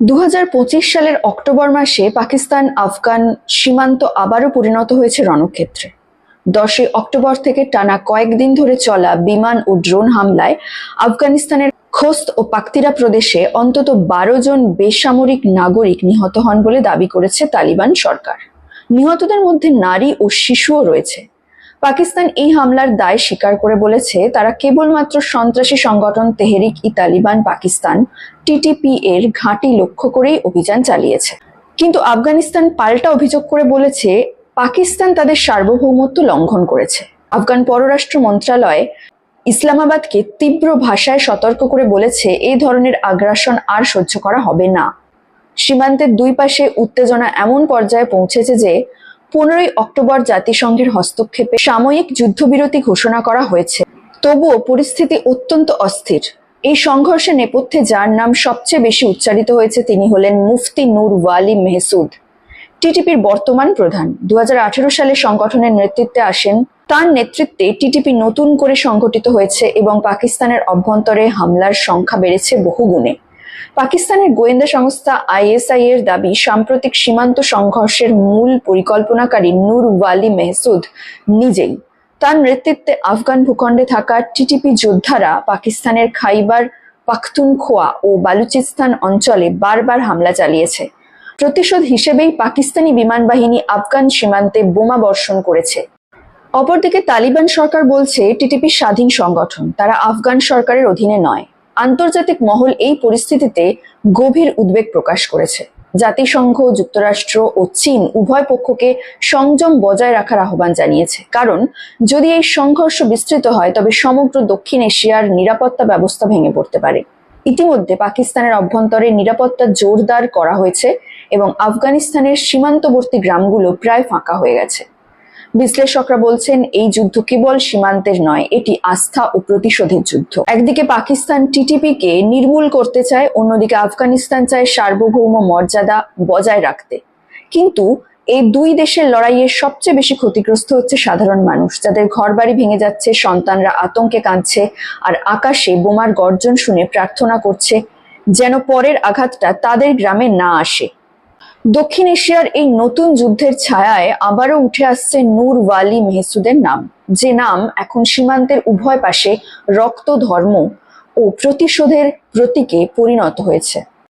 দু হাজার পঁচিশ সালের অক্টোবর মাসে পাকিস্তান, আফগান সীমান্ত আবারও পরিণত হয়েছে রণক্ষেত্রে। দশই অক্টোবর থেকে টানা কয়েকদিন ধরে চলা বিমান ও ড্রোন হামলায় আফগানিস্তানের খোস্ত ও পাকতিরা প্রদেশে অন্তত বারো জন বেসামরিক নাগরিক নিহত হন বলে দাবি করেছে তালিবান সরকার। নিহতদের মধ্যে নারী ও শিশুও রয়েছে। পাকিস্তান এই হামলার দায় স্বীকার করে বলেছে, তারা কেবলমাত্র সন্ত্রাসী সংগঠন তেহরিক ই তালিবান পাকিস্তান টিটিপি এর ঘাঁটি লক্ষ্য করেই অভিযান চালিয়েছে। কিন্তু আফগানিস্তান পাল্টা অভিযোগ করে বলেছে, পাকিস্তান তাদের সার্বভৌমত্ব লঙ্ঘন করেছে। আফগান পররাষ্ট্র মন্ত্রণালয় ইসলামাবাদকে তীব্র ভাষায় সতর্ক করে বলেছে, এই ধরনের আগ্রাসন আর সহ্য করা হবে না। সীমান্তের দুই পাশে উত্তেজনা এমন পর্যায়ে পৌঁছেছে যে পনেরোই অক্টোবর জাতিসংঘের হস্তক্ষেপে সাময়িক যুদ্ধবিরতি ঘোষণা করা হয়েছে। তবুও পরিস্থিতি অত্যন্ত অস্থির। এই সংঘর্ষের নেপথ্যে যার নাম সবচেয়ে বেশি উচ্চারিত হয়েছে তিনি হলেন মুফতি নূর ওয়ালি মেহসুদ। টিটিপির বর্তমান প্রধান। দু হাজার আঠারো সালে সংগঠনের নেতৃত্বে আসেন। তার নেতৃত্বে টিটিপি নতুন করে সংগঠিত হয়েছে এবং পাকিস্তানের অভ্যন্তরে হামলার সংখ্যা বেড়েছে বহুগুণে। পাকিস্তানের গোয়েন্দা সংস্থা আইএসআই এর দাবি, সাম্প্রতিক সীমান্ত সংঘর্ষের মূল পরিকল্পনাকারী নূর ওয়ালি মেহসুদ নিজেই তার নেতৃত্বে আফগান ভূখণ্ডে থাকা টিটিপি যোদ্ধারা পাকিস্তানের খাইবার, পাখতুনখোয়া ও বালুচিস্তান অঞ্চলে বারবার হামলা চালিয়েছে। প্রতিশোধ হিসেবেই পাকিস্তানি বিমান বাহিনী আফগান সীমান্তে বোমা বর্ষণ করেছে। অপরদিকে তালিবান সরকার বলছে টিটিপি স্বাধীন সংগঠন, তারা আফগান সরকারের অধীনে নয়। আন্তর্জাতিক মহল এই পরিস্থিতিতে গভীর উদ্বেগ প্রকাশ করেছে। জাতিসংঘ, যুক্তরাষ্ট্র ও চীন উভয় পক্ষকে সংযম বজায় রাখার আহ্বান জানিয়েছে। কারণ, যদি এই সংঘর্ষ বিস্তৃত হয়, তবে সমগ্র দক্ষিণ এশিয়ার নিরাপত্তা ব্যবস্থা ভেঙে পড়তে পারে। ইতিমধ্যে পাকিস্তানের অভ্যন্তরে নিরাপত্তা জোরদার করা হয়েছে এবং আফগানিস্তানের সীমান্তবর্তী গ্রামগুলো প্রায় ফাঁকা হয়ে গেছে। বিশ্লেষকরা বলছেন, এই যুদ্ধ কেবল সীমান্তের নয়, এটি আস্থা ও প্রতিশোধের যুদ্ধ। একদিকে পাকিস্তান টিটিপি কে নির্মূল করতে চায়, অন্যদিকে আফগানিস্তান চায় সার্বভৌম মর্যাদা বজায় রাখতে। কিন্তু এই দুই দেশের লড়াইয়ে সবচেয়ে বেশি ক্ষতিগ্রস্ত হচ্ছে সাধারণ মানুষ, যাদের ঘরবাড়ি ভেঙে যাচ্ছে, সন্তানরা আতঙ্কে কাঁদছে, আর আকাশে বোমার গর্জন শুনে প্রার্থনা করছে, যেন পরের আঘাতটা তাদের গ্রামে না আসে। দক্ষিণ এশিয়ার এই নতুন যুদ্ধের ছায়ায় আবারও উঠে আসছে নূর ওয়ালি মেহসুদের নাম, যে নাম এখন সীমান্তের উভয় পাশে রক্ত ধর্ম ও প্রতিশোধের প্রতীকে পরিণত হয়েছে।